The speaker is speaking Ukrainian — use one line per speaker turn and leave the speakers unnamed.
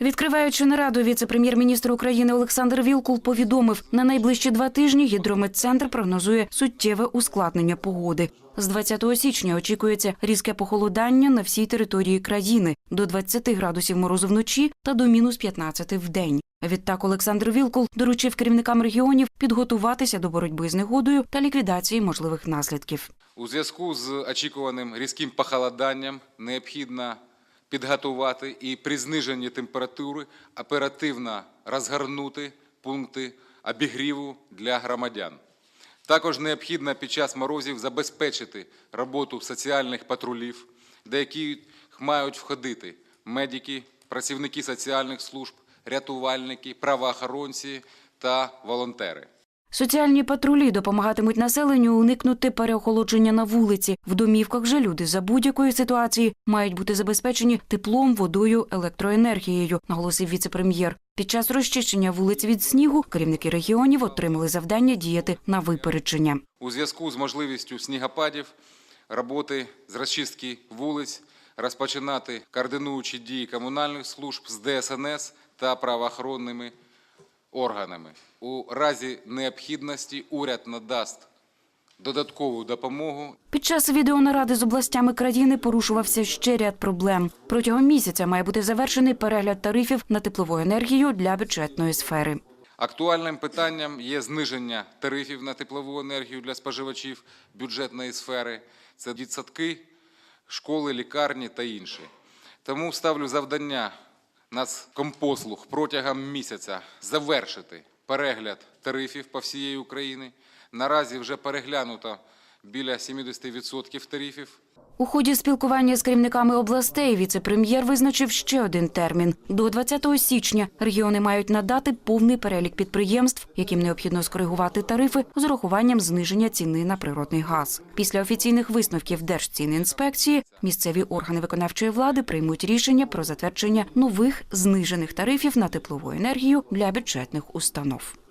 Відкриваючи нараду, віце-прем'єр-міністр України Олександр Вілкул повідомив, на найближчі два тижні гідрометцентр прогнозує суттєве ускладнення погоди. З 20 січня очікується різке похолодання на всій території країни до 20 градусів морозу вночі та до мінус 15 в день. Відтак Олександр Вілкул доручив керівникам регіонів підготуватися до боротьби з негодою та ліквідації можливих наслідків.
У зв'язку з очікуваним різким похолоданням необхідно підготувати і при зниженні температури оперативно розгорнути пункти обігріву для громадян. Також необхідно під час морозів забезпечити роботу соціальних патрулів, до яких мають входити медики, працівники соціальних служб, рятувальники, правоохоронці та волонтери.
Соціальні патрулі допомагатимуть населенню уникнути переохолодження на вулиці. В домівках же люди за будь-якої ситуації мають бути забезпечені теплом, водою, електроенергією, наголосив віце-прем'єр. Під час розчищення вулиць від снігу керівники регіонів отримали завдання діяти на випередження.
У зв'язку з можливістю снігопадів роботи з розчистки вулиць розпочинати координуючі дії комунальних служб з ДСНС та правоохоронними органами. У разі необхідності уряд надасть додаткову допомогу
Під час відеонаради з областями країни порушувався ще ряд проблем. Протягом місяця має бути завершений перегляд тарифів на теплову енергію для бюджетної сфери.
Актуальним питанням є зниження тарифів на теплову енергію для споживачів бюджетної сфери. Це дитсадки, школи, лікарні та інші. Тому ставлю завдання Нацкомпослуг протягом місяця завершити перегляд тарифів по всієї України. Наразі вже переглянуто біля 70% тарифів.
У ході спілкування з керівниками областей віце-прем'єр визначив ще один термін. До 20 січня регіони мають надати повний перелік підприємств, яким необхідно скоригувати тарифи з урахуванням зниження ціни на природний газ. Після офіційних висновків Держцінінспекції місцеві органи виконавчої влади приймуть рішення про затвердження нових знижених тарифів на теплову енергію для бюджетних установ.